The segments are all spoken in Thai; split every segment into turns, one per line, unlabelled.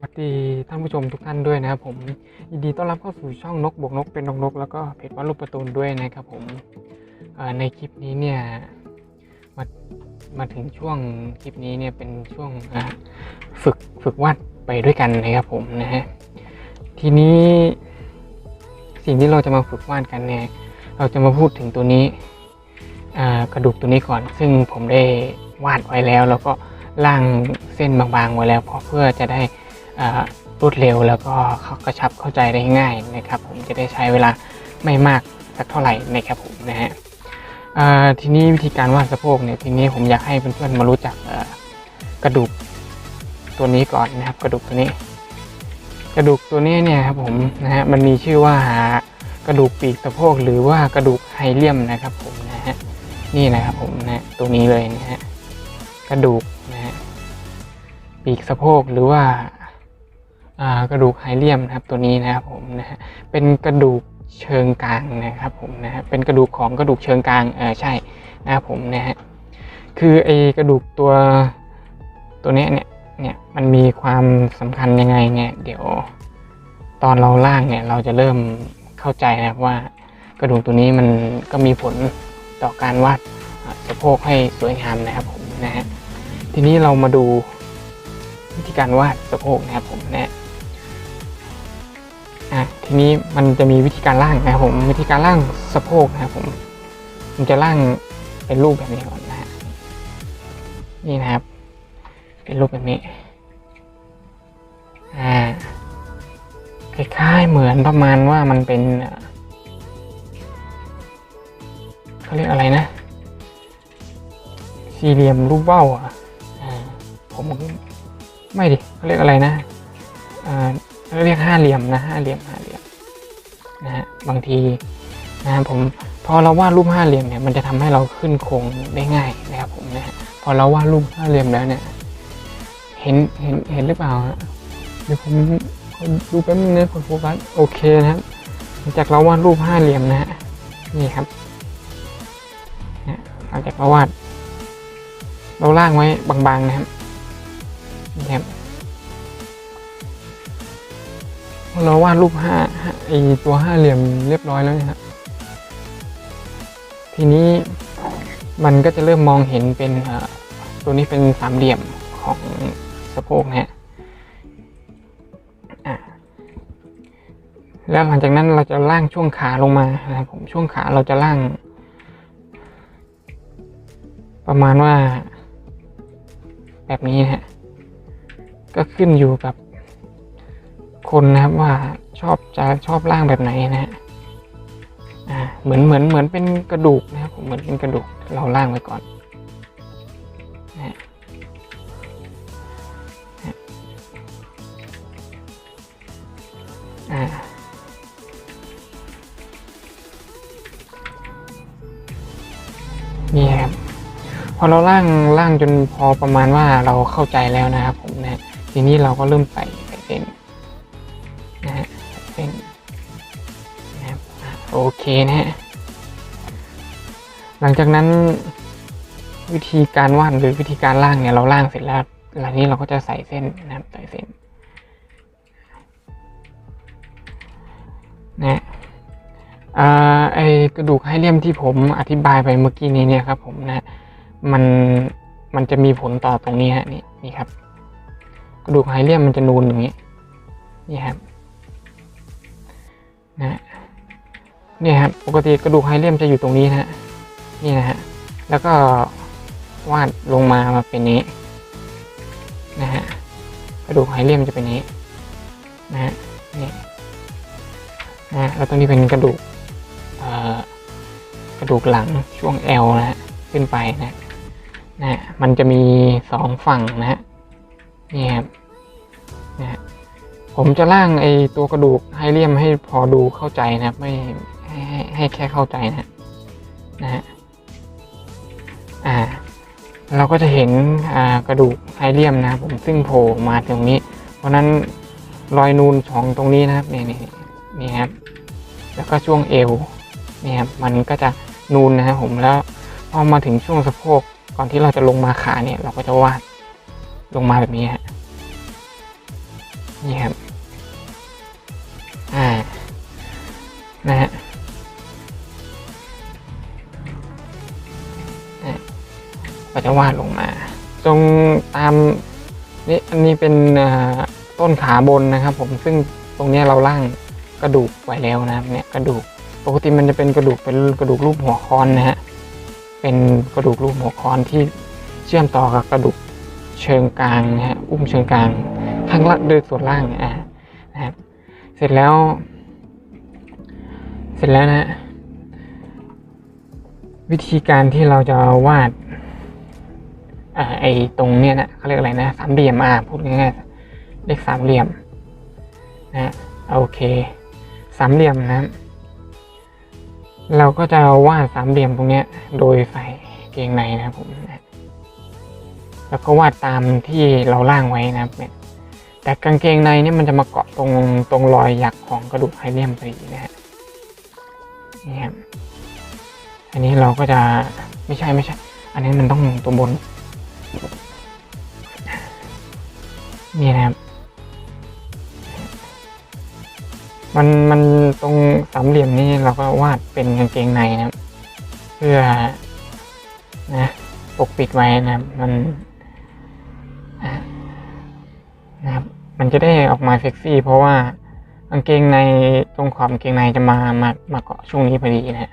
สวัสดีท่านผู้ชมทุกท่านด้วยนะครับผมยินดีต้อนรับเข้าสู่ช่องนกบวกนกเป็นนกนกแล้วก็เพจวัดรูปประตูนด้วยนะครับผมในคลิปนี้เนี่ยมามาถึงช่วงคลิปนี้เนี่ยเป็นช่วงฝึกฝึกวาดไปด้วยกันนะครับผมนะฮะทีนี้สิ่งที่เราจะมาฝึกวาดกันเนี่ยเราจะมาพูดถึงตัวนี้กระดูกตัวนี้ก่อน ซึ่งผมได้วาดไว้แล้ว แล้วก็ล่างเส้นบางๆไว้แล้วเพราะเพื่อจะได้ รวดเร็วแล้วก็เขากระชับเข้าใจได้ง่ายนะครับผมจะได้ใช้เวลาไม่มากสักเท่าไหร่นะครับผมนะฮะทีนี้วิธีการวาดสะโพกเนี่ยทีนี้ผมอยากให้เพื่อนๆมารู้จักกระดูกตัวนี้ก่อนนะครับ กระดูกตัวนี้ กระดูกตัวนี้เนี่ยครับผมนะฮะมันมีชื่อว่ากระดูกปีกสะโพกหรือว่ากระดูกไฮเลียมนะครับผมนะฮะนี่นะครับผมนะตัวนี้เลยนะฮะกระดูกนะฮะปีกสะโพกหรือว่า กระดูกไฮเลียมนะครับตัวนี้นะครับผมนะฮะเป็นกระดูกเชิงกลางนะครับผมนะฮะเป็นกระดูกของกระดูกเชิงกลางเออใช่นะครับผมนะฮะคือไอกระดูกตัวตัวนี้เนี่ยเนี่ยมันมีความสำคัญยังไงเนี่ยเดี๋ยวตอนเราล่างเนี่ยเราจะเริ่มเข้าใจนะครับว่ากระดูกตัวนี้มันก็มีผลต่อการวาดสะโพกให้สวยงามนะครับผมนะฮะทีนี้เรามาดูวิธีการวาดสะโพกนะครับผมนะ อะทีนี้มันจะมีวิธีการล่างนะครับผมวิธีการล่างสะโพกนะครับผมผมจะล่างเป็นรูปแบบนี้ก่อนนะฮะนี่นะครับ เป็นรูปแบบนี้อ่าคล้ายๆเหมือนประมาณว่ามันเป็นเขาเรียกอะไรนะ สี่เหลี่ยมรูปเบ้าอะอ่าผมไม่ดิเขาเรียกอะไรนะอ่า เรียกห้าเหลี่ยมนะห้าเหลี่ยมห้าเหลี่ยมนะฮะบางทีนะฮะผมพอเราวาดรูปห้าเหลี่ยมเนี่ยมันจะทำให้เราขึ้นโครงได้ง่ายนะครับผมนะฮะพอเราวาดรูปห้าเหลี่ยมแล้วเนี่ย เห็นเห็นเห็นหรือเปล่าฮะเดี๋ยวผมดูแป๊บนึงนะกดโฟกัสโอเคนะครับหลังจากเราวาดรูปห้าเหลี่ยมนะฮะนี่ครับหลังจากเราวาด เราล่างไว้บางๆนะครับนี่ครับ เราวาดรูปห้าไอตัวห้าเหลี่ยมเรียบร้อยแล้วเนะครับทีนี้มันก็จะเริ่มมองเห็นเป็นตัวนี้เป็นสามเหลี่ยมของสะโพกนะฮะแล้วหลังจากนั้นเราจะล่างช่วงขาลงมานะครับผมช่วงขาเราจะล่าง ประมาณว่า แบบนี้นะฮะก็ขึ้นอยู่กับ คนนะครับว่าชอบจะชอบร่างแบบไหนนะฮะอ่าเหมือนเหมือนเหมือนเป็นกระดูกนะครับผมเหมือนเป็นกระดูกเราล่างไว้ก่อนนะฮะอ่านี่ครับพอเราล่างล่างจนพอประมาณว่าเราเข้าใจแล้วนะครับผมนะทีนี้เราก็เริ่มใส่ โอเคนะฮะ หลังจากนั้นวิธีการวาดหรือวิธีการล่างเนี่ยเราล่างเสร็จแล้วหลังนี้เราก็จะใส่เส้นนะครับใส่เส้นนะอไอกระดูกไฮเลียมที่ผมอธิบายไปเมื่อกี้นี้เนี่ยครับผมนะมันมันจะมีผลต่อตรงนี้ฮะนี่นี่ครับ กระดูกไฮเลียมมันจะนูนอย่างนี้นี่ครับนะ เนี่ยครับปกติกระดูกไฮเลียมจะอยู่ตรงนี้นะฮะนี่นะฮะแล้วก็วาดลงมามาเป็นนี้นะฮะกระดูกไฮเลียมจะเป็นนี้นะฮะนี่นะแล้วตรงนี้เป็นกระดูกกระดูกหลังช่วงเอวนะฮะขึ้นไปนะนะฮะมันจะมีสองฝั่งนะฮะนี่ครับนะฮะผมจะล่างไอตัวกระดูกไฮเลียมให้พอดูเข้าใจนะครับไม่ ให้ให้ให้แค่เข้าใจนะนะฮะอ่า เราก็จะเห็นอ่ากระดูกไฮเลียมนะครับผมซึ่งโผล่มาตรงนี้ เพราะฉะนั้นรอยนูนสองตรงนี้นะครับนี่นี่นี่ครับ แล้วก็ช่วงเอวนี่ครับมันก็จะนูนนะครับผมแล้วพอมาถึงช่วงสะโพกก่อนที่เราจะลงมาขาเนี่ย เราก็จะวาดลงมาแบบนี้ฮะนี่ครับ วาดลงมา ตรงตามนี่อันนี้เป็นต้นขาบนนะครับ ผมซึ่งตรงนี้เราล่างกระดูกไว้แล้วนะครับเนี่ยกระดูกปกติมันจะเป็นกระดูกเป็นกระดูกรูปหัวค้อนนะฮะเป็นกระดูกรูปหัวค้อนที่เชื่อมต่อกับกระดูกเชิงกลางนะฮะอุ้มเชิงกลางข้างล่างโดยส่วนล่างอ่านะครับเสร็จแล้ว เสร็จแล้วนะฮะวิธีการที่เราจะวาด อ่าไอตรงเนี้ยนะเขาเรียกอะไรนะสามเหลี่ยมอ่าพูดง่ายๆเลขสามเหลี่ยมนะโอเค สามเหลี่ยมนะ เราก็จะวาดสามเหลี่ยมตรงเนี้ย โดยใส่เกงในนะผมนะแล้วก็วาดตามที่เราล่างไว้นะครับเนี่ยแต่กางเกงในเนี่ยมันจะมาเกาะตรงตรงรอยหยักของกระดูกไฮเลียมพอดีนะฮะนี่ครับอันนี้เราก็จะไม่ใช่ไม่ใช่ อันนี้มันต้องตัวบน นี่นะครับ มันมันตรงสามเหลี่ยมนี่เราก็วาดเป็นกางเกงในนะครับ เพื่อนะปกปิดไว้นะครับ มันนะครับ มันจะได้ออกมาเซ็กซี่ เพราะว่ากางเกงในตรงขอบกางเกงในจะมามามาเกาะช่วงนี้พอดีนะฮะ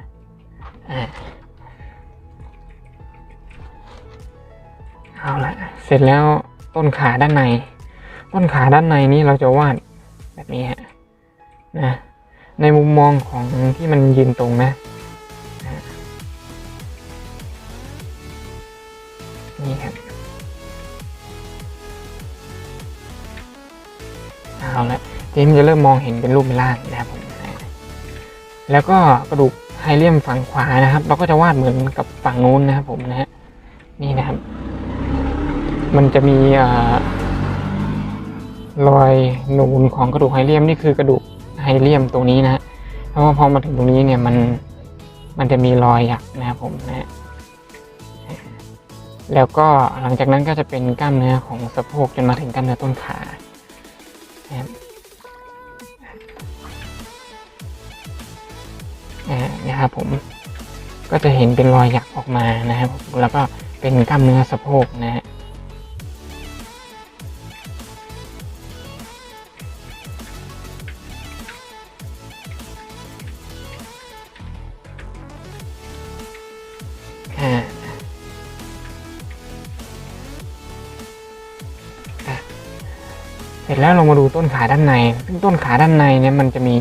อะ เอาละเสร็จแล้วต้นขาด้านใน ต้นขาด้านในนี้เราจะวาดแบบนี้ฮะนะในมุมมองของที่มันยืนตรงนะนี่ครับเอาละทีนี้จะเริ่มมองเห็นเป็นรูปเป็นร่างนะครับผมแล้วก็กระดูกไฮเลียมฝั่งขวานะครับ เราก็จะวาดเหมือนกับฝั่งนู้นนะครับผมนะฮะนี่นะครับ มันจะมีเอ่อรอยนูนของกระดูกไฮเลียมนี่คือกระดูกไฮเลียมตรงนี้นะฮะเพราะว่าพอมาถึงตรงนี้เนี่ยมันมันจะมีรอยหยักนะครับผมนะฮะแล้วก็หลังจากนั้นก็จะเป็นกล้ามเนื้อของสะโพกจนมาถึงกล้ามเนื้อต้นขานะครับอ่านะครับผมก็จะเห็นเป็นรอยหยักออกมานะครับแล้วก็เป็นกล้ามเนื้อสะโพกนะฮะ ขาด้านในซึ่งต้นขาด้านในเนี่ยมันจะมี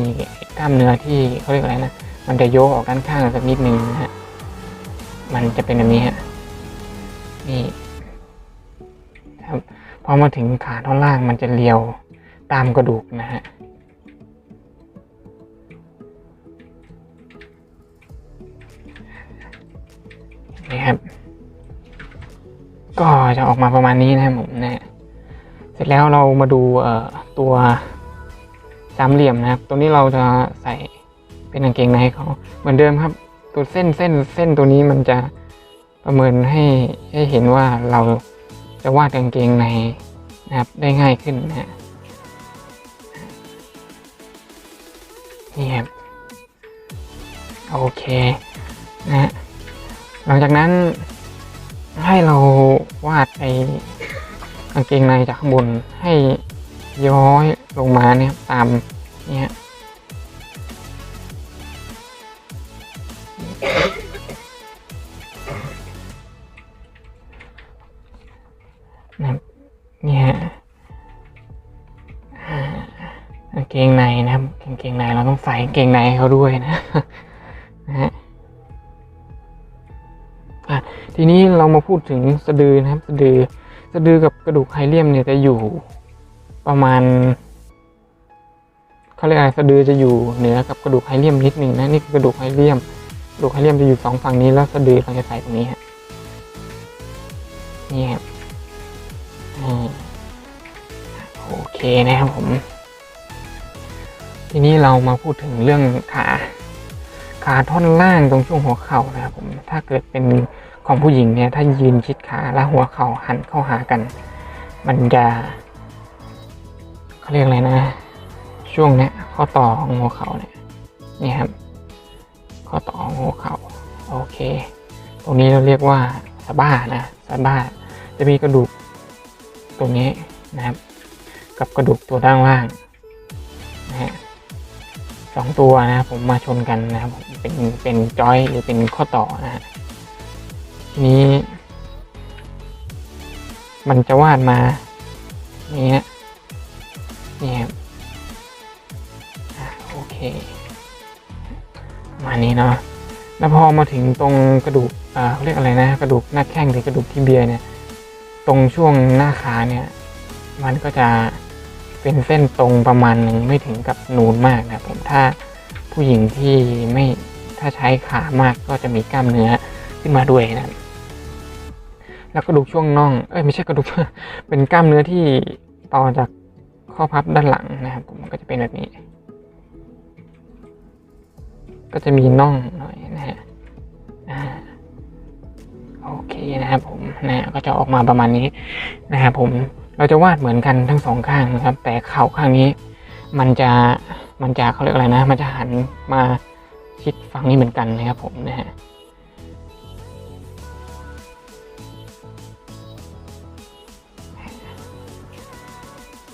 กล้ามเนื้อที่เขาเรียกอะไรนะ มันจะโยกออกด้านข้างสักนิดนึงนะฮะ มันจะเป็นแบบนี้ฮะ นี่ครับพอมาถึงขาท่อนล่างมันจะเลียวตามกระดูกนะฮะนี่ครับ ก็จะออกมาประมาณนี้นะครับผมนะ เสร็จแล้วเรามาดูเอ่อ ตัวสามเหลี่ยมนะครับ ตรงนี้เราจะใส่เป็นกางเกงในให้เขาเหมือนเดิมครับ ตัวเส้นเส้นเส้นตัวนี้มันจะประเมินให้ให้เห็นว่าเราจะวาดกางเกงในนะครับได้ง่ายขึ้นนะฮะนี่ครับโอเคนะหลังจากนั้นให้เราวาดไอ้กางเกงในจากข้างบนให้ ย้อยลงมาเนี่ยตามเนี่ยนะเนี่ยกางเกงในนะครับกางเกงในเราต้องใส่กางเกงในเขาด้วยนะนะฮะทีนี้เรามาพูดถึงสะดือนะครับ สะดือสะดือกับกระดูกไฮเลียมเนี่ยจะอยู่ ประมาณเขาเรียกอะไรสะดือจะอยู่เหนือกับกระดูกไฮเลียมนิดหนึ่งนะนี่คือกระดูกไฮเลียมกระดูกไฮเลียมจะอยู่สองฝั่งนี้แล้วสะดือเราจะใส่ตรงนี้ฮะนี่ครับโอเคนะครับผม ทีนี้เรามาพูดถึงเรื่องขาขาท่อนล่างตรงช่วงหัวเข่านะครับผม ถ้าเกิดเป็นของผู้หญิงเนี่ย ถ้ายืนชิดขาแล้วหัวเข่าหันเข้าหากัน มันจะ เขาเรียกอะไรนะ ช่วงเนี้ยข้อต่อของหัวเข่าเนี่ยนี่ครับ ข้อต่อของหัวเข่าโอเค ตรงนี้เราเรียกว่าสะบ้านะสะบ้า จะมีกระดูกตรงนี้นะครับ กับกระดูกตัวด้านล่างนะฮะสองตัวนะผมมาชนกันนะครับผมเป็นเป็นจอยหรือเป็นข้อต่อนะฮะทีนี้ มันจะวาดมาอย่างเงี้ย นี่ครับโอเคมานี้เนาะแล้วพอมาถึงตรงกระดูกอ่าเขาเรียกอะไรนะ กระดูกหน้าแข้งหรือกระดูกที่เบียเนี่ย ตรงช่วงหน้าขาเนี่ย มันก็จะเป็นเส้นตรงประมาณหนึ่งไม่ถึงกับนูนมากนะผมถ้าผู้หญิงที่ไม่ถ้าใช้ขามากก็จะมีกล้ามเนื้อขึ้นมาด้วยนะแล้วกระดูกช่วงน่องเอ้ยไม่ใช่กระดูกเป็นกล้ามเนื้อที่ต่อจาก ข้อพับด้านหลังนะครับผมก็จะเป็นแบบนี้ ก็จะมีน่องหน่อยนะฮะโอเคนะครับผมนะก็จะออกมาประมาณนี้นะครับผมเราจะวาดเหมือนกันทั้งสองข้างนะครับ แต่เข่าข้างนี้ มันจะมันจะเขาเรียกอะไรนะ มันจะหันมาชิดฝั่งนี้เหมือนกันนะครับผมนะฮะ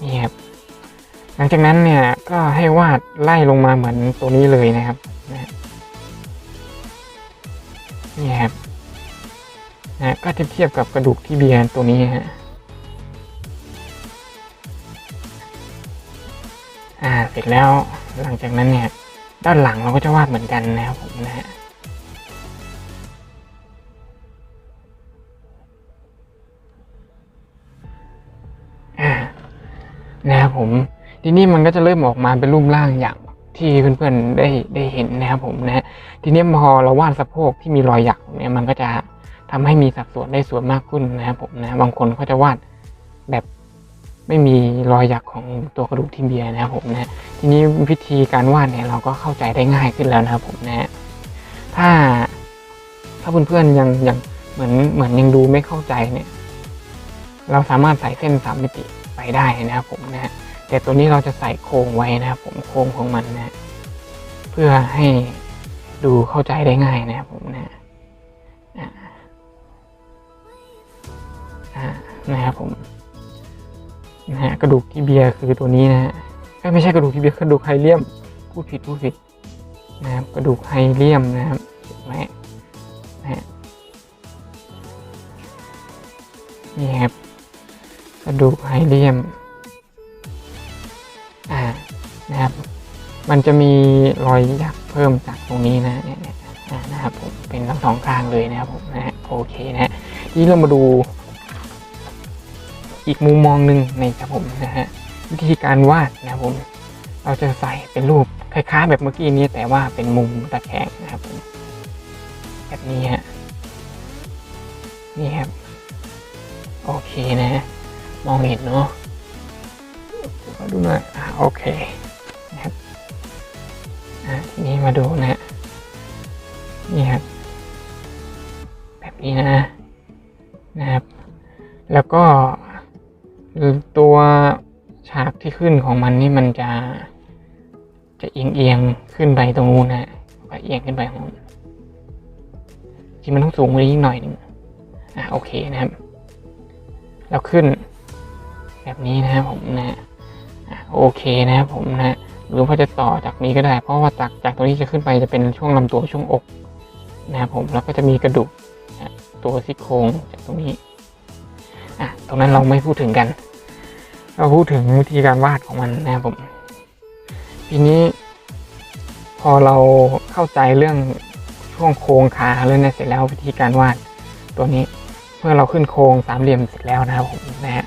นี่ครับ ลังจากนั้นเนี่ยก็ให้วาดไล่ลงมาเหมือนตัวนี้เลยนะครับนี่ครับนะก็จะเทียบกับกระดูกที่เบียร์ตัวนี้ฮะอ่าเสร็จแล้วหลังจากนั้นเนี่ย ด้านหลังเราก็จะวาดเหมือนกันนะครับผมนะฮะอ่านะครับผม ทีนี้มันก็จะเริ่มออกมาเป็นรูปร่างอย่างที่เพื่อนๆได้ได้เห็นนะครับผมนะทีนี้พอเราวาดสะโพกที่มีรอยหยักเนี่ยมันก็จะทำให้มีสัดส่วนได้สวยมากขึ้นนะครับผมนะบางคนเขาจะวาดแบบไม่มีรอยหยักของตัวกระดูกทิมเบียนะครับผมนะทีนี้วิธีการวาดเนี่ยเราก็เข้าใจได้ง่ายขึ้นแล้วนะครับผมนะถ้าถ้าเพื่อนๆยังยังเหมือนเหมือนยังดูไม่เข้าใจเนี่ย เราสามารถใส่เส้นสามมิติไปได้นะครับผมนะฮะ แต่ตัวนี้เราจะใส่โครงไว้นะครับผมโครงของมันนะเพื่อให้ดูเข้าใจได้ง่ายนะครับผมนะฮะนะครับผมนะฮะกระดูกที่เบียร์คือตัวนี้นะฮะไม่ใช่กระดูกที่เบียร์กระดูกไฮเลียมพูดผิดพูดผิดนะครับกระดูกไฮเลียมนะครับเห็นไหมนะฮะนี่ครับกระดูกไฮเลียม นะครับ มันจะมีรอยยักเพิ่มจากตรงนี้นะเนี่ยนะครับผมเป็นทั้งสองข้างเลยนะครับผมนะฮะโอเคนะฮะทีนี้เรามาดู อีกมุมมองหนึ่งนะครับผมนะฮะวิธีการวาดนะครับผม เราจะใส่เป็นรูปคล้ายๆ แบบเมื่อกี้นี้แต่ว่าเป็นมุมตะแคงนะครับผมแบบนี้ฮะนี่ครับโอเคนะฮะมองเห็นเนาะขอดูหน่อยอ่าโอเค นี้มาดูนะฮะนี่ครับ แบบนี้นะ นะครับ แล้วก็ตัวฉากที่ขึ้นของมันนี่มันจะ จะเอียงเอียงขึ้นไปตรงนู้นนะฮะก็เอียงขึ้นไปของนู้นจริงมันต้องสูงกว่านี้นิดหน่อยหนึ่งอ่าโอเคนะครับ แล้วขึ้น แบบนี้นะครับผมนะอะโอเคนะครับผมนะ หรือว่าจะต่อจากนี้ก็ได้ เพราะว่าจากจากตรงนี้จะขึ้นไปจะเป็นช่วงลำตัวช่วงอกนะครับผมแล้วก็จะมีกระดูกตัวซี่โครงจากตรงนี้อะตรงนั้นเราไม่พูดถึงกัน เราพูดถึงวิธีการวาดของมันนะครับผมทีนี้พอเราเข้าใจเรื่องช่วงโครงขาเลยนะเสร็จแล้ววิธีการวาดตัวนี้เมื่อเราขึ้นโครงสามเหลี่ยมเสร็จแล้วนะครับผมนะฮะ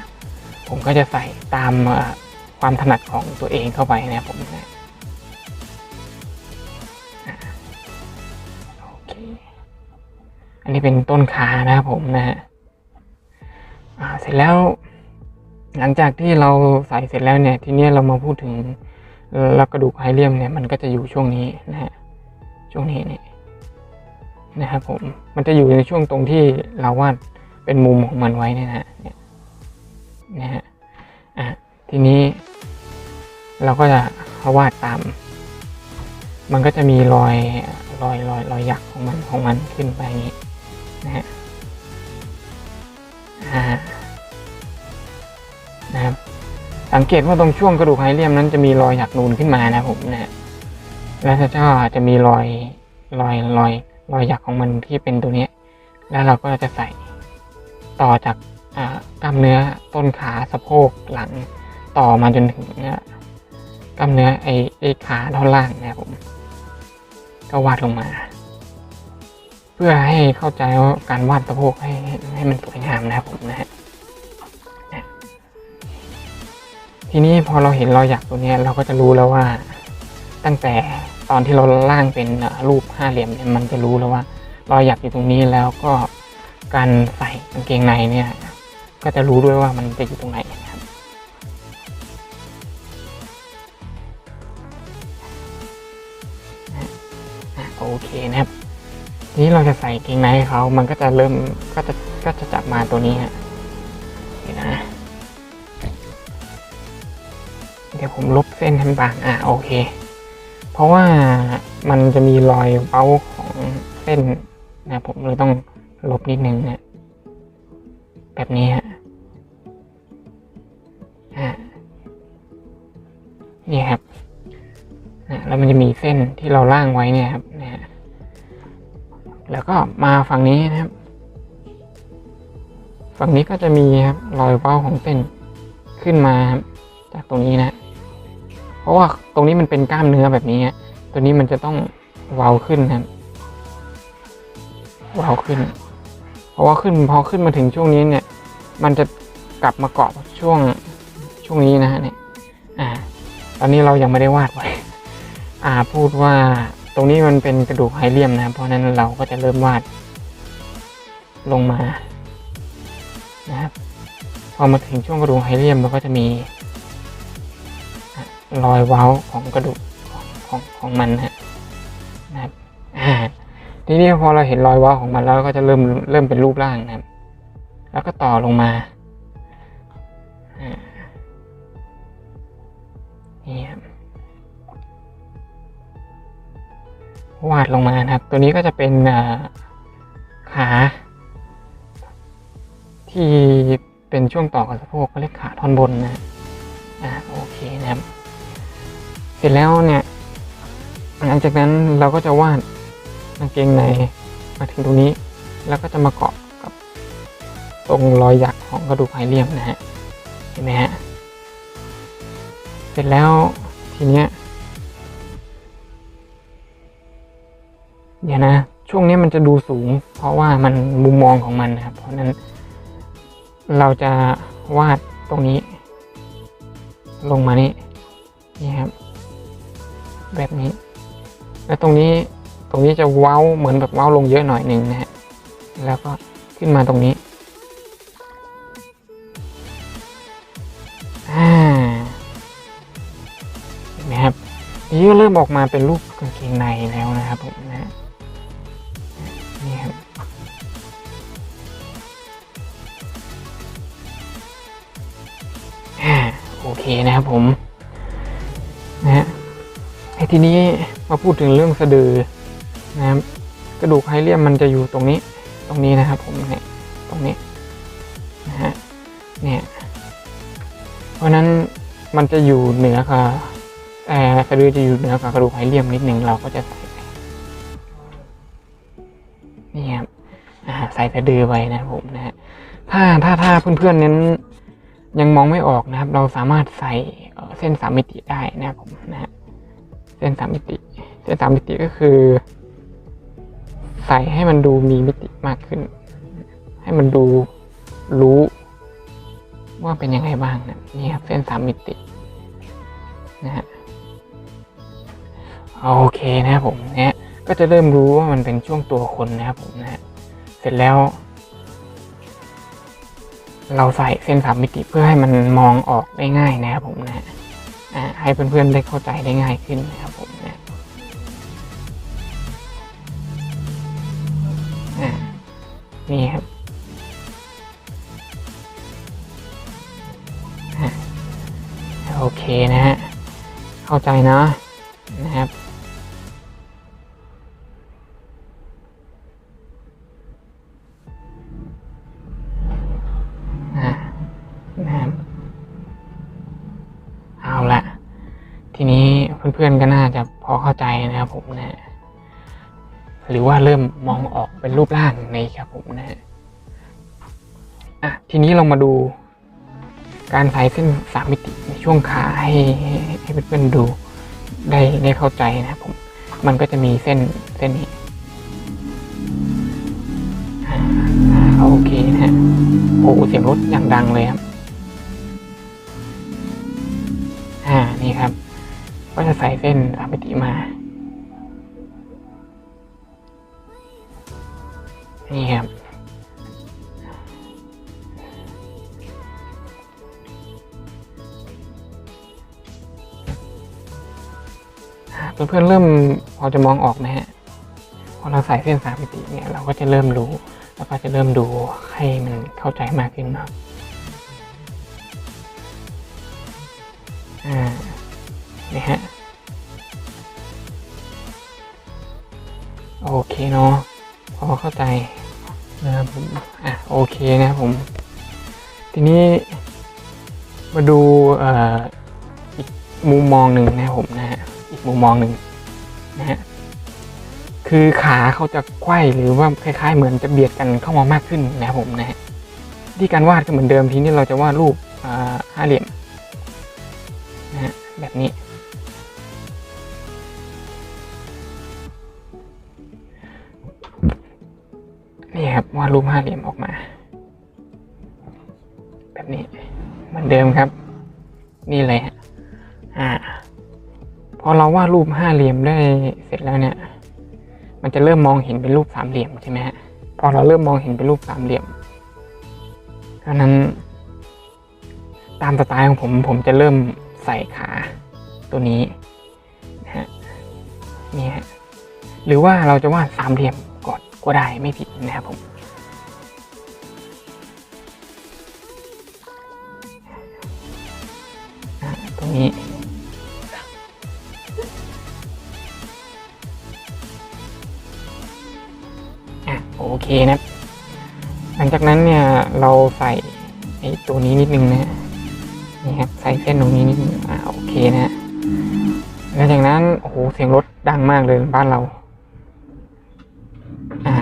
ผมก็จะใส่ตามอ่อ ความถนัดของตัวเองเข้าไปนะครับผมนะอะโอเคอันนี้เป็นต้นขานะครับผมนะฮะเสร็จแล้วหลังจากที่เราใส่เสร็จแล้วเนี่ยทีนี้เรามาพูดถึงแล้วกระดูกไฮเลียมเนี่ยมันก็จะอยู่ช่วงนี้นะฮะช่วงนี้เนี่ยนะครับผมมันจะอยู่ในช่วงตรงที่เราวาดเป็นมุมของมันไว้นี่นะฮะเนี่ยนะฮะอะทีนี้ เราก็จะวาดตาม มันก็จะมีรอยรอยรอยรอยหยักของมันของมันขึ้นไปอย่างนี้นะฮะนะครับสังเกตว่าตรงช่วงกระดูกไฮเลียมนั้นจะมีรอยหยักนูนขึ้นมานะผมนะฮะแล้วก็จะมีรอยรอยรอยรอยหยักของมันที่เป็นตัวนี้แล้วเราก็จะใส่ต่อจากกล้ามเนื้อต้นขาสะโพกหลังต่อมาจนถึงเนี่ย กล้ามเนื้อไอไอขาท่อนล่างนะครับผม ก็วาดลงมา เพื่อให้เข้าใจว่าการวาดสะโพกให้ให้มันสวยงามนะครับผมนะฮะทีนี้พอเราเห็นรอยหยักตัวเนี้ยเราก็จะรู้แล้วว่า ตั้งแต่ตอนที่เราล่างเป็นรูปห้าเหลี่ยมเนี่ยมันจะรู้แล้วว่า รอยหยักอยู่ตรงนี้แล้วก็การใส่กางเกงในเนี่ย ก็จะรู้ด้วยว่ามันจะอยู่ตรงไหน นี้เราจะใส่เกงในให้เขา มันก็จะเริ่มก็จะก็จะจับมาตัวนี้ฮะเดี๋ยวนะ เดี๋ยวผมลบเส้นให้มันบางอะโอเค เพราะว่ามันจะมีรอยเบ้าของเส้นนะผมเลยต้องลบนิดนึงนะแบบนี้ฮะนี่ครับนะแล้วมันจะมีเส้นที่เราล่างไว้เนี่ยครับนะฮะ แล้วก็มาฝั่งนี้นะครับ ฝั่งนี้ก็จะมีครับรอยเว้าของเส้นขึ้นมาครับจากตรงนี้นะ เพราะว่าตรงนี้มันเป็นกล้ามเนื้อแบบนี้ตัวนี้มันจะต้องเว้าขึ้นครับเว้าขึ้น เพราะว่าขึ้นพอขึ้นมาถึงช่วงนี้เนี่ย มันจะกลับมาเกาะช่วงช่วงนี้นะฮะเนี่ยอ่า ตอนนี้เรายังไม่ได้วาดไว้ อ่าพูดว่า ตรงนี้มันเป็นกระดูกไฮเลียมนะครับเพราะนั้นเราก็จะเริ่มวาดลงมานะครับพอมาถึงช่วงกระดูกไฮเลียมมันก็จะมีรอยเว้าของกระดูกของของของมันนะฮะนะครับอ่าทีนี้พอเราเห็นรอยเว้าของมันแล้วก็จะเริ่มเริ่มเป็นรูปร่างนะครับ แล้วก็ต่อลงมาอ่านี่ครับ วาดลงมานะครับ ตัวนี้ก็จะเป็นขาที่เป็นช่วงต่อกับสะโพกก็เรียกขาท่อนบนนะอ่าโอเคนะครับ เสร็จแล้วเนี่ย หลังจากนั้นเราก็จะวาดกางเกงในมาถึงตรงนี้ แล้วก็จะมาเกาะกับตรงรอยหยักของกระดูกไฮเลียมนะฮะเห็นไหมฮะเสร็จแล้วทีเนี้ย เดี๋ยวนะ ช่วงนี้มันจะดูสูง เพราะว่ามันมุมมองของมันนะครับ เพราะนั้น เราจะวาดตรงนี้ ลงมานี่นี่ครับ แบบนี้ แล้วตรงนี้ตรงนี้จะเว้าเหมือนแบบเว้าลงเยอะหน่อยหนึ่งนะฮะแล้วก็ขึ้นมาตรงนี้อ่าเห็นไหมครับนี่ก็เริ่มออกมาเป็นรูปกางเกงในแล้วนะครับผมนะ เคนะครับผมนะฮะไอ้ทีนี้มาพูดถึงเรื่องสะดือนะครับกระดูกไฮเลียมมันจะอยู่ตรงนี้ตรงนี้นะครับผมเนี่ยตรงนี้นะฮะเนี่ยเพราะนั้นมันจะอยู่เหนือกับแต่สะดือจะอยู่เหนือกับกระดูกไฮเลียมนิดหนึ่งเราก็จะใส่ไปนี่ครับอ่าใส่สะดือไว้นะครับผมนะฮะถ้าถ้าถ้าเพื่อนๆเน้น ยังมองไม่ออกนะครับ เราสามารถใส่เส้นสามมิติได้นะครับผมนะฮะเส้นสามมิติ เส้นสามมิติก็คือ ใส่ให้มันดูมีมิติมากขึ้น ให้มันดูรู้ ว่าเป็นยังไงบ้างนะนี่ครับเส้นสามมิตินะฮะโอเคนะครับผมนะฮะก็จะเริ่มรู้ว่ามันเป็นช่วงตัวคนนะครับผมนะฮะเสร็จแล้ว เราใส่เส้นสามมิติเพื่อให้มันมองออกได้ง่ายนะครับผมนะฮะให้เพื่อนๆได้เข้าใจได้ง่ายขึ้นนะครับผมนะนี่ครับโอเคนะฮะเข้าใจนะนะครับ เพื่อนๆก็น่าจะพอเข้าใจนะครับผมนะหรือว่าเริ่มมองออกเป็นรูปร่างในครับผมนะอะทีนี้เรามาดูการใส่เส้นสามมิติในช่วงขาให้ให้เพื่อนๆดูได้ได้เข้าใจนะครับผม มันก็จะมีเส้นเส้นนี้โอเคนะฮะโอ้เสียงรถอย่างดังเลยครับ อ่า นี่ครับ ก็จะใส่เส้นสามมิติมา นี่ครับ เพื่อนๆเริ่มพอจะมองออกไหมฮะ พอเราใส่เส้นสามมิติเนี่ยเราก็จะเริ่มรู้ แล้วก็จะเริ่มดูให้มันเข้าใจมากขึ้นเนาะอ่า นี่ฮะ โอเคเนาะพอเข้าใจนะครับผม อะ โอเคนะครับผม ทีนี้มาดูออีกมุมมองหนึ่งนะผมนะฮะ อีกมุมมองหนึ่งนะฮะ คือขาเขาจะไขว้หรือว่าคล้ายๆ เหมือนจะเบียดกันเข้ามามากขึ้นนะผมนะฮะที่การวาดก็เหมือนเดิมทีนี้เราจะวาดรูปห้าเหลี่ยมนะฮะแบบนี้ ดรูปห้าเหลี่ยมออกมา แบบนี้เหมือนเดิมครับ นี่เลยฮะอ่าพอเราวาดรูปห้าเหลี่ยมได้เสร็จแล้วเนี่ย มันจะเริ่มมองเห็นเป็นรูปสามเหลี่ยมใช่ไหมฮะพอเราเริ่มมองเห็นเป็นรูปสามเหลี่ยมเพราะนั้น ตามสไตล์ของผมผมจะเริ่มใส่ขาตัวนี้นะฮะนี่ฮะหรือว่าเราจะวาดสามเหลี่ยมก่อนก็ได้ไม่ผิดนะครับผม นี้ อะโอเคนะ หลังจากนั้นเนี่ยเราใส่ไอ้ตัวนี้นิดนึงนะนี่ครับใส่เส้นตรงนี้นิดนึงอ่าโอเคนะฮะหลังจากนั้นโอ้โหเสียงรถดังมากเลยบ้านเราอ่า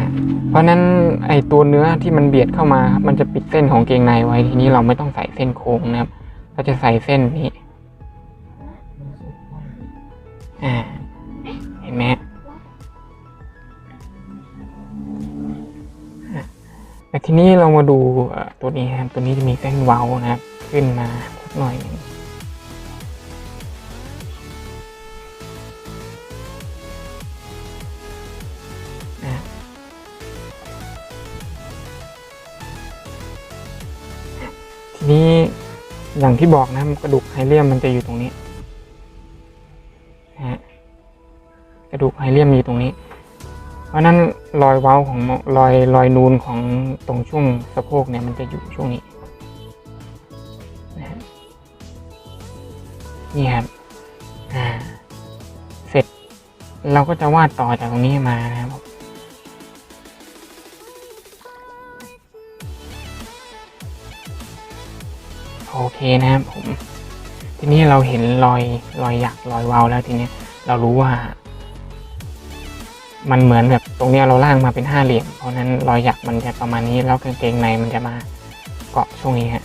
เพราะนั้นไอตัวเนื้อที่มันเบียดเข้ามา มันจะปิดเส้นของเกงในไว้ทีนี้เราไม่ต้องใส่เส้นโค้งนะครับ เราจะใส่เส้นนี้ ทีนี้เรามาดูตัวนี้ครับตัวนี้จะมีเส้นเว้านะครับ ขึ้นมาสักหน่อยนึงอะทีนี้อย่างที่บอกนะกระดูกไฮเลียมมันจะอยู่ตรงนี้นะฮะกระดูกไฮเลียมอยู่ตรงนี้ เพราะนั้นรอยเว้าของรอยรอยนูนของตรงช่วงสะโพกเนี่ยมันจะอยู่ช่วงนี้นะฮะนี่ครับอ่าเสร็จเราก็จะวาดต่อจากตรงนี้มานะครับโอเคนะครับผม ทีนี้เราเห็นรอยรอยหยักรอยเว้าแล้วทีนี้เรารู้ว่า มันเหมือนแบบตรงเนี้ยเราล่างมาเป็นห้าเหลี่ยม เพราะนั้นรอยหยักมันจะประมาณนี้แล้วกางเกงในมันจะมาเกาะช่วงนี้ฮะ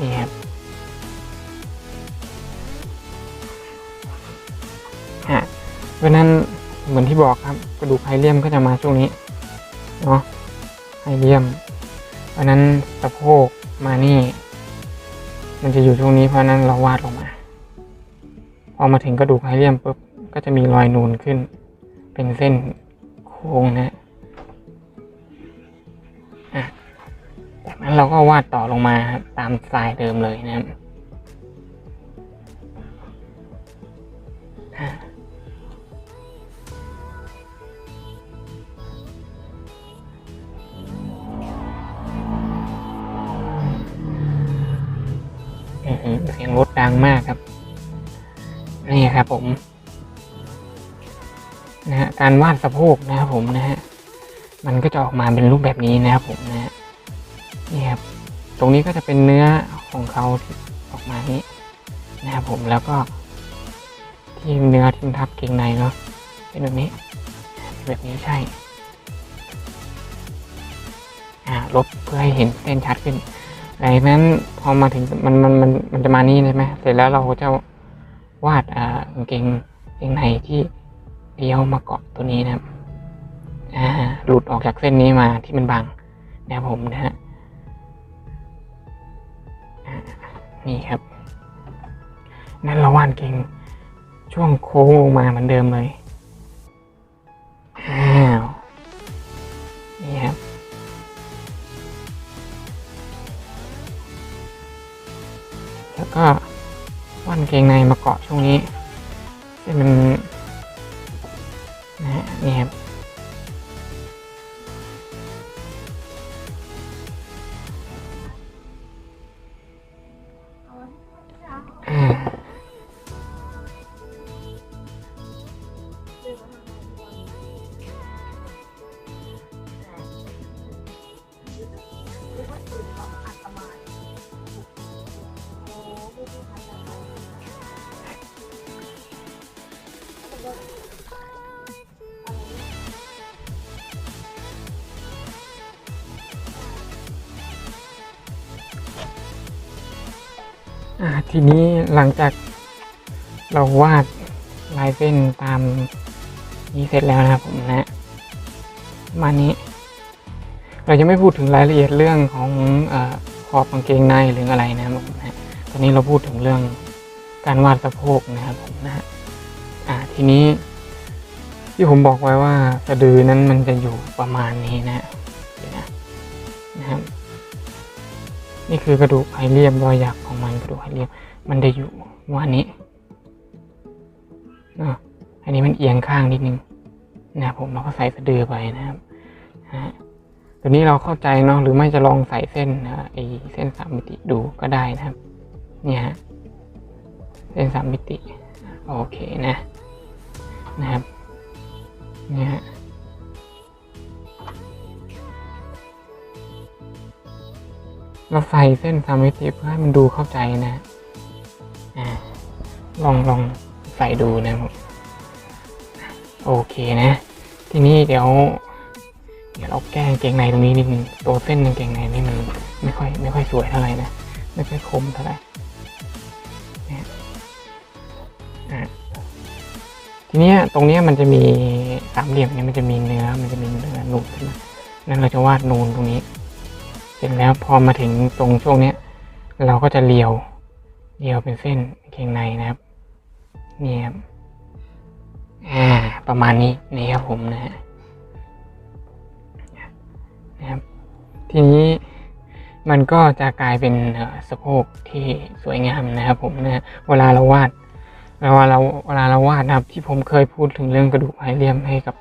นี่ครับฮะเพราะนั้นเหมือนที่บอกครับกระดูกไฮเลียมก็จะมาช่วงนี้เนาะไฮเลียม เพราะนั้นสะโพกมานี่ มันจะอยู่ช่วงนี้เพราะฉะนั้นเราวาดลงมา พอมาถึงกระดูกไฮเลียมปุ๊บก็จะมีรอยนูนขึ้น เป็นเส้นโค้งนะอะจากนั้นเราก็วาดต่อลงมาตามสไตล์เดิมเลยนะครับอะอื้อหือเสียงรถดังมากครับ นี่ครับผมนะฮะการวาดสะโพกนะครับผมนะฮะมันก็จะออกมาเป็นรูปแบบนี้นะครับผมนะฮะนี่ครับตรงนี้ก็จะเป็นเนื้อของเขาที่ออกมานี้นะครับผมแล้วก็ที่เนื้อที่มันทับเกงในเนาะเป็นแบบนี้เป็นแบบนี้ใช่อ่าลบเพื่อให้เห็นเส้นชัดขึ้นหลังนั้นพอมาถึงมันมันมันมันจะมานี่ใช่ไหมเสร็จแล้วเราก็จะ วาดอ่ากางเกงเกงในที่เลี้ยวมาเกาะตัวนี้นะครับอ่าหลุดออกจากเส้นนี้มาที่มันบังนะครับผมนะฮะนี่ครับ นั่นเราวาดเกงช่วงโค้งลงมาเหมือนเดิมเลยอ้าวนี่ครับแล้วก็ ว่านเกงในมาเกาะช่วงนี้ให้มันนะฮะนี่ครับ ทีนี้หลังจากเราวาดลายเส้นตามนี้เสร็จแล้วนะครับผมนะมานี้ เราจะไม่พูดถึงรายละเอียดเรื่องของอขอบกางเกงในหรืออะไรนะครับผมนะตอนนี้เราพูดถึงเรื่องการวาดสะโพกนะครับผมนะอ่าทีนี้ที่ผมบอกไว้ว่าสะดือนั้นมันจะอยู่ประมาณนี้นะนะครับ นี่คือกระดูกไหเรียมรอยหยักของมันกระดูกไหเรียมมันจะอยู่ว่านี้นะอันนี้มันเอียงข้างนิดนึงนะผมเราก็ใส่สะดือไปนะครับฮะตัวนี้เราเข้าใจเนาะหรือไม่จะลองใส่เส้นนะไอเส้นสามมิติดูก็ได้นะครับ เนี่ยฮะเส้นสามมิติ โอเคนะ นะครับเนี่ยฮะ เราใส่เส้นสามมิติเพื่อให้มันดูเข้าใจนะอ่าลองลองใส่ดูนะครับโอเคนะ ทีนี้เดี๋ยว เดี๋ยวเราแก้เกงในตรงนี้นิดนึงตัวเส้นกางเกงในนี่มันไม่ค่อยไม่ค่อยสวยเท่าไหร่นะไม่ค่อยคมเท่าไหร่นี่ยอ่าทีเนี้ยตรงเนี้ยมันจะมีสามเหลี่ยมเนี่ยมันจะมีเนื้อมันจะมีเนื้อนูนขึ้นมานั่นเราจะวาดนูนตรงนี้ ร็จแล้วพอมาถึงตรงช่วงเนี้ย เราก็จะเลียวเลียวเป็นเส้นเกงในนะครับนี่ครับอ่าประมาณนี้นี่ครับผมนะฮะนะครับ ทีนี้มันก็จะกลายเป็นสะโพกที่สวยงามนะครับผมนะฮะเวลาเราวาดเวลาเราเวลาเราวาดนะครับ ที่ผมเคยพูดถึงเรื่องกระดูกไหเรียมให้กับ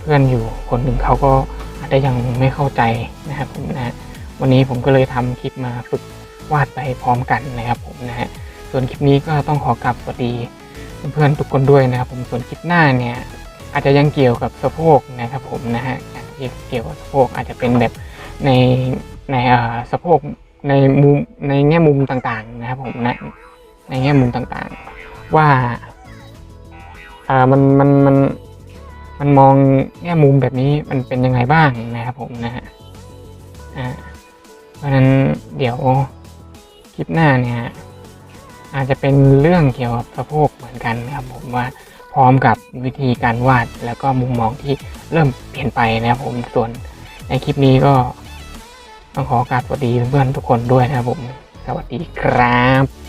เพื่อนอยู่คนหนึ่งเขาก็อาจจะยังไม่เข้าใจนะครับผมนะฮะ วันนี้ผมก็เลยทำคลิปมาฝึกวาดไปพร้อมกันนะครับผมนะฮะส่วนคลิปนี้ก็ต้องขอกลับสวัสดีเพื่อนๆทุกคนด้วยนะครับผมส่วนคลิปหน้าเนี่ยอาจจะยังเกี่ยวกับสะโพกนะครับผมนะฮะเกี่ยวกับสะโพกอาจจะเป็นแบบในในเอ่อสะโพกในมุมในแง่มุมต่างๆนะครับผมนะในแง่มุมต่างๆ ว่าอ่ามันมันมันมันมองแง่มุมแบบนี้มันเป็นยังไงบ้างนะครับผมนะฮะอ่า ราะฉะนั้นเดี๋ยวคลิปหน้าเนี่ยอาจจะเป็นเรื่องเกี่ยวกับสะโพกเหมือนกันนะครับผมว่าพร้อมกับวิธีการวาดแล้วก็มุมมองที่เริ่มเปลี่ยนไปนะครับผมส่วนในคลิปนี้ก็ต้องขอกราบสวัสดีเพื่อนๆทุกคนด้วยนะครับผม สวัสดีครับ